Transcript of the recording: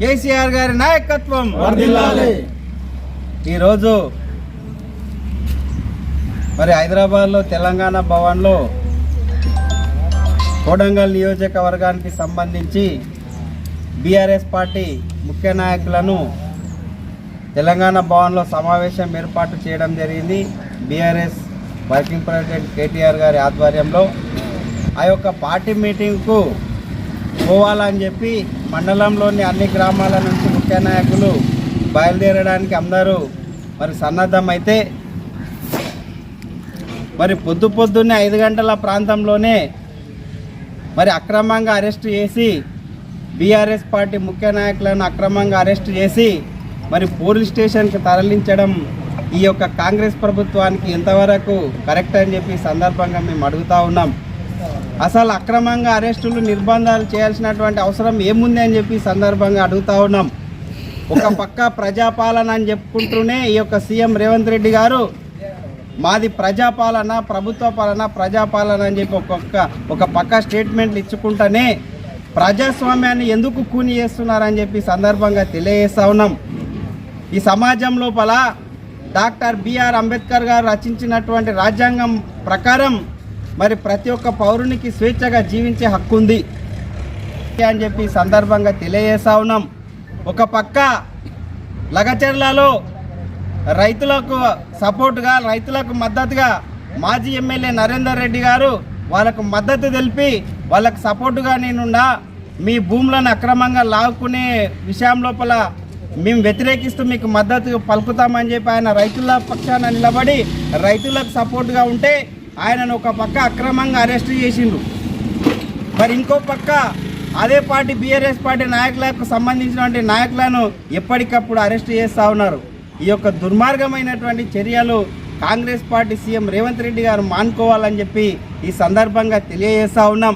కేసీఆర్ గారి నాయకత్వం. ఈరోజు మరి హైదరాబాద్లో తెలంగాణ భవన్లో కోడంగల్ నియోజకవర్గానికి సంబంధించి బీఆర్ఎస్ పార్టీ ముఖ్య నాయకులను తెలంగాణ భవన్లో సమావేశం ఏర్పాటు చేయడం జరిగింది. బీఆర్ఎస్ వర్కింగ్ ప్రెసిడెంట్ కేటీఆర్ గారి ఆధ్వర్యంలో. ఆ యొక్క పార్టీ మీటింగ్కు పోవాలని చెప్పి మండలంలోని అన్ని గ్రామాల నుంచి ముఖ్య నాయకులు బయలుదేరడానికి అందరూ మరి సన్నద్ధమైతే మరి పొద్దు పొద్దున్నే ఐదు గంటల ప్రాంతంలోనే మరి అక్రమంగా అరెస్ట్ చేసి బీఆర్ఎస్ పార్టీ ముఖ్య నాయకులను అక్రమంగా అరెస్ట్ చేసి మరి పోలీస్ స్టేషన్కి తరలించడం ఈ యొక్క కాంగ్రెస్ ప్రభుత్వానికి ఎంతవరకు కరెక్ట్ అని చెప్పి సందర్భంగా మేము అడుగుతా ఉన్నాం. అసలు అక్రమంగా అరెస్టులు నిర్బంధాలు చేయాల్సినటువంటి అవసరం ఏముంది అని చెప్పి సందర్భంగా అడుగుతా ఉన్నాం. ఒక పక్క ప్రజాపాలన అని చెప్పుకుంటూనే ఈ యొక్క సీఎం రేవంత్ రెడ్డి గారు మాది ప్రజాపాలన ప్రభుత్వ పాలన ప్రజాపాలన అని చెప్పి ఒక్కొక్క ఒక పక్క స్టేట్మెంట్లు ఇచ్చుకుంటూనే ప్రజాస్వామ్యాన్ని ఎందుకు కూని చేస్తున్నారని చెప్పి సందర్భంగా తెలియజేస్తా ఉన్నాం. ఈ సమాజం లోపల డాక్టర్ బిఆర్ అంబేద్కర్ గారు రచించినటువంటి రాజ్యాంగం ప్రకారం మరి ప్రతి ఒక్క పౌరునికి స్వేచ్ఛగా జీవించే హక్కు ఉంది. అని చెప్పి సందర్భంగా తెలియజేస్తా ఉన్నాం. ఒక పక్క లగచర్లలో రైతులకు సపోర్టుగా రైతులకు మద్దతుగా మాజీ ఎమ్మెల్యే నరేందర్ రెడ్డి గారు వాళ్ళకు మద్దతు తెలిపి వాళ్ళకు సపోర్టుగా నేనున్నా మీ భూములను అక్రమంగా లాక్కునే విషయం లోపల మేము వ్యతిరేకిస్తూ మీకు మద్దతు పలుకుతామని చెప్పి ఆయన రైతుల పక్షాన నిలబడి రైతులకు సపోర్టుగా ఉంటే ఆయనను ఒక పక్క అక్రమంగా అరెస్ట్ చేసిండు. మరి ఇంకో పక్క అదే పార్టీ బీఆర్ఎస్ పార్టీ నాయకులకు సంబంధించినటువంటి నాయకులను ఎప్పటికప్పుడు అరెస్ట్ చేస్తూ ఉన్నారు. ఈ యొక్క దుర్మార్గమైనటువంటి చర్యలు Congress party CM Revanth Reddy garu మానుకోవాలని చెప్పి ఈ సందర్భంగా తెలియజేస్తా ఉన్నాం.